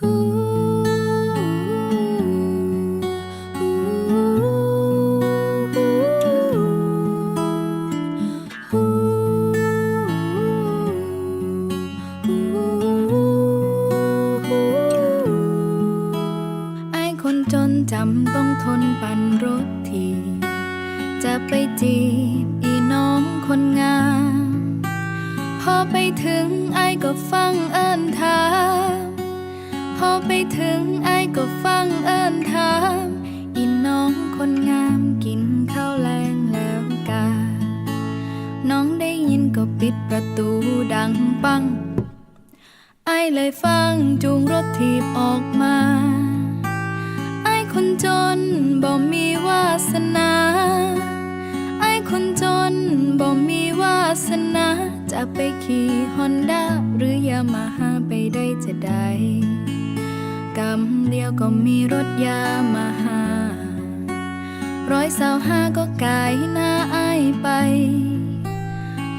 ไอ้คนจนจำต้องทนปั่นรถที จะไปจีบอีน้องคนงาม พอไปถึงไอ้ก็ฟังเอิญถาม พอไปถึงไอ้ก็ฟังเอิญถามอีน้องคนงามกินข้าวแรงแล้วกา น้องได้ยินก็ปิดประตูดังปัง ไอ้เลยฟังจูงรถถีบออกมา ไอ้คนจนบ่มีวาสนา ไอ้คนจนบ่มีวาสนาจะไปขี่ฮอนด้าหรือยามาฮ่าไปได้จะได้ กำเดียวก็มีรถยามาฮ่าร้อยสาวห้าก็กายหน้าไอ้ายไป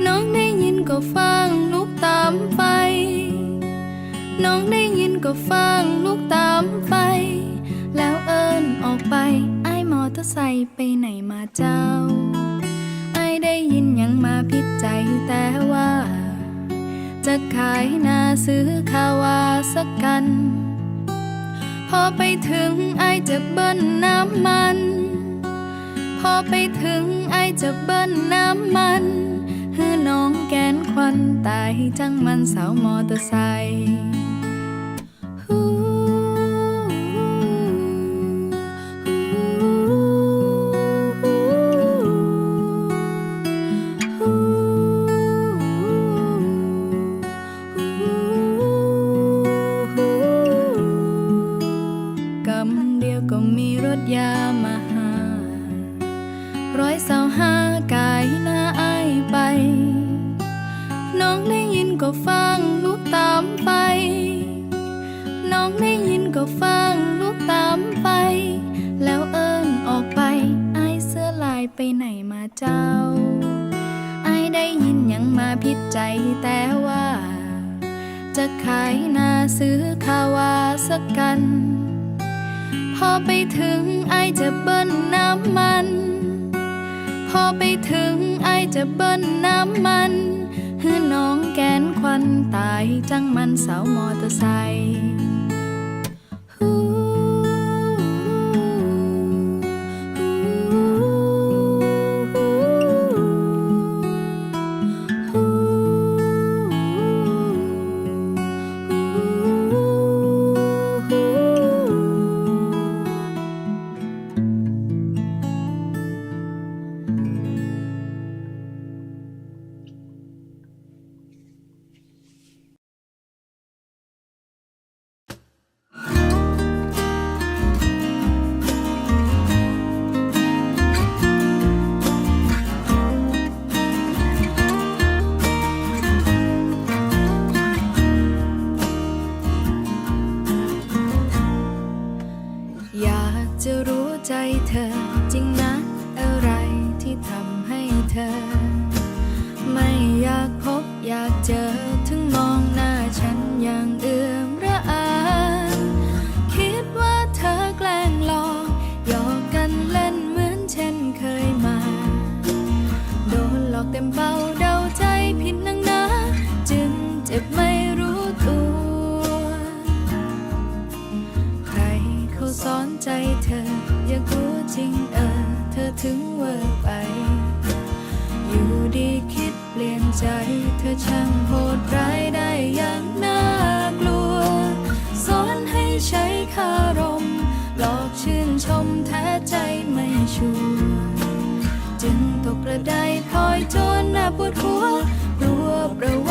น้องได้ยินก็ฟังลูกตามไป น้องได้ยินก็ฟังลูกตามไป แล้วเอิญออกไปไอ้มอเตอร์ไซค์ไปไหนมาเจ้าไอ้ได้ยินยังมาพิดใจแต่ว่า จะขายนาซื้อคาวา พอไปถึงไอจะเบิ้ลน้ำมัน พอไปถึงไอจะเบิ้ลน้ำมันฮือน้องแกนควันตายจังมันสาวมอเตอร์ไซค์ มีรถยามาหา ร้อยสาวห้ากายหน้าไอายไป น้องได้ยินก็ฟังลูกตามไป น้องได้ยินก็ฟังลูกตามไป แล้วเอิญออกไปไอายเสื้อลายไปไหนมาเจ้าไอายได้ยินยังมาพิดใจแต่ว่า จะขายนาซื้อคาวาสักกัน อไปถึงไอจะเบิ้ลน้ำมัน พอไปถึงไอจะเบิ้ลน้ำมันฮือน้องแกนควันตายจังมันสาวมอเตอร์ไซค์ ปวดหัวกลัวประวั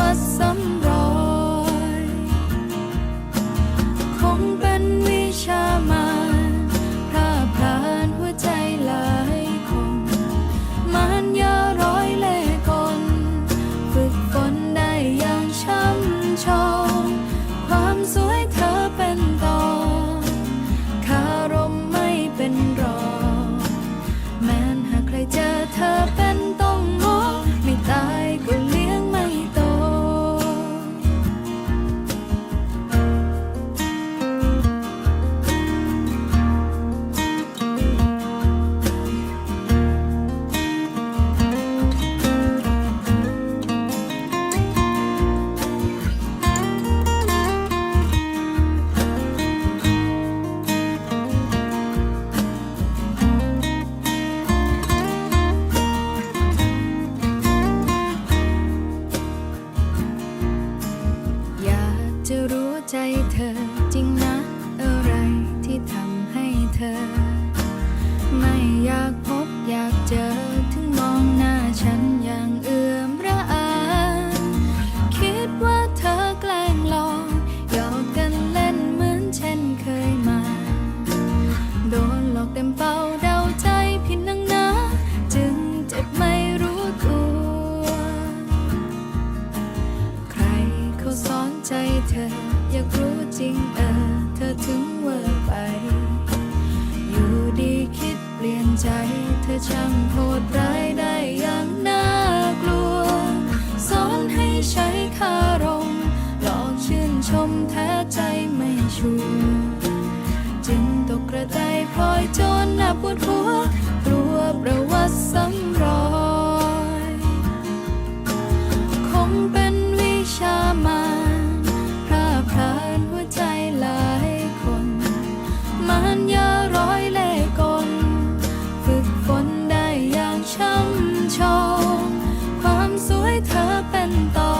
ช่โหดร้ได้อย่างน่ากลัวสนให้ใช้คารมหลอกชื่นชมแท้ใจไม่ชัจึงตกกระจาพลอยโจนับปวดหัวกลัวประวัติซ้ำ เธอเป็นต่อ